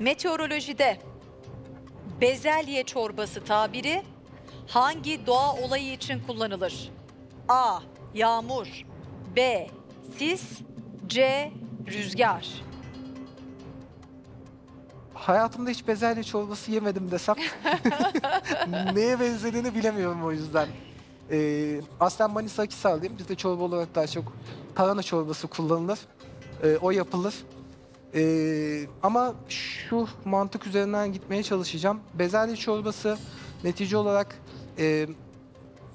Meteorolojide bezelye çorbası tabiri hangi doğa olayı için kullanılır? A. Yağmur B. Sis C. Rüzgar Hayatımda hiç bezelye çorbası yemedim desem neye benzediğini bilemiyorum o yüzden. Ee, aslen Manisa Akhisarlıyım. Bizde çorba olarak daha çok tarhana çorbası kullanılır. Ee, o yapılır. Ee, ama şu mantık üzerinden gitmeye çalışacağım. Bezelye çorbası netice olarak e,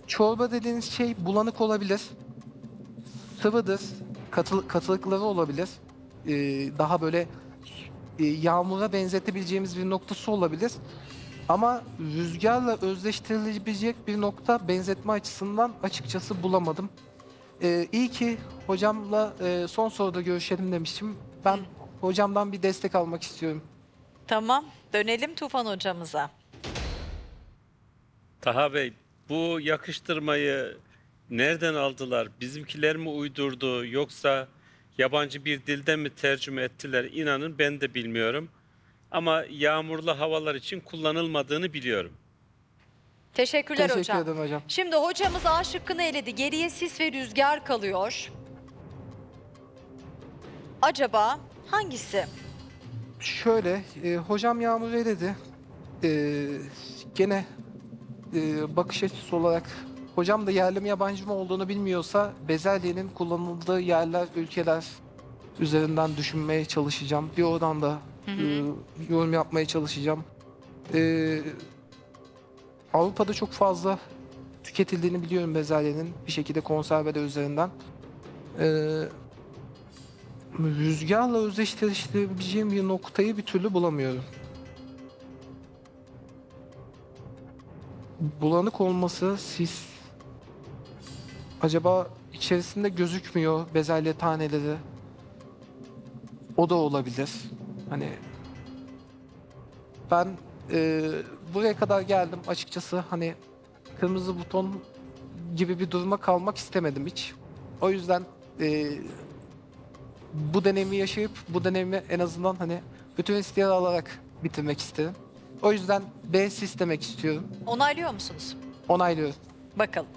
çorba dediğiniz şey bulanık olabilir. Sıvıdır. Katı, katılıkları olabilir. Ee, daha böyle e, yağmura benzetebileceğimiz bir noktası olabilir. Ama rüzgarla özleştirilebilecek bir nokta benzetme açısından açıkçası bulamadım. Ee, iyi ki hocamla e, son soruda görüşelim demiştim. Ben hocamdan bir destek almak istiyorum. Tamam dönelim Tufan hocamıza. Taha Bey, bu yakıştırmayı nereden aldılar? Bizimkiler mi uydurdu yoksa yabancı bir dilden mi tercüme ettiler? İnanın ben de bilmiyorum. Ama yağmurlu havalar için kullanılmadığını biliyorum. Teşekkürler Teşekkür hocam. ederim hocam. Şimdi hocamız A şıkkını eledi. Geriye sis ve rüzgar kalıyor. Acaba hangisi? Şöyle, e, hocam Yağmur dedi. E, gene e, bakış açısı olarak hocam da yerli mi yabancı mı olduğunu bilmiyorsa bezelyenin kullanıldığı yerler, ülkeler üzerinden düşünmeye çalışacağım. Bir oradan da e, yorum yapmaya çalışacağım. E, Avrupa'da çok fazla tüketildiğini biliyorum bezelyenin bir şekilde konservede üzerinden. E, rüzgarla özdeşleştirebileceğim bir noktayı bir türlü bulamıyorum. Bulanık olması sis acaba içerisinde gözükmüyor bezelye taneleri. O da olabilir. Hani ben e, buraya kadar geldim açıkçası hani kırmızı buton gibi bir duruma kalmak istemedim hiç. O yüzden e, bu deneyimi yaşayıp bu deneyimi en azından hani bütün isteyen alarak bitirmek isterim. O yüzden B demek istiyorum. Onaylıyor musunuz? Onaylıyorum. Bakalım.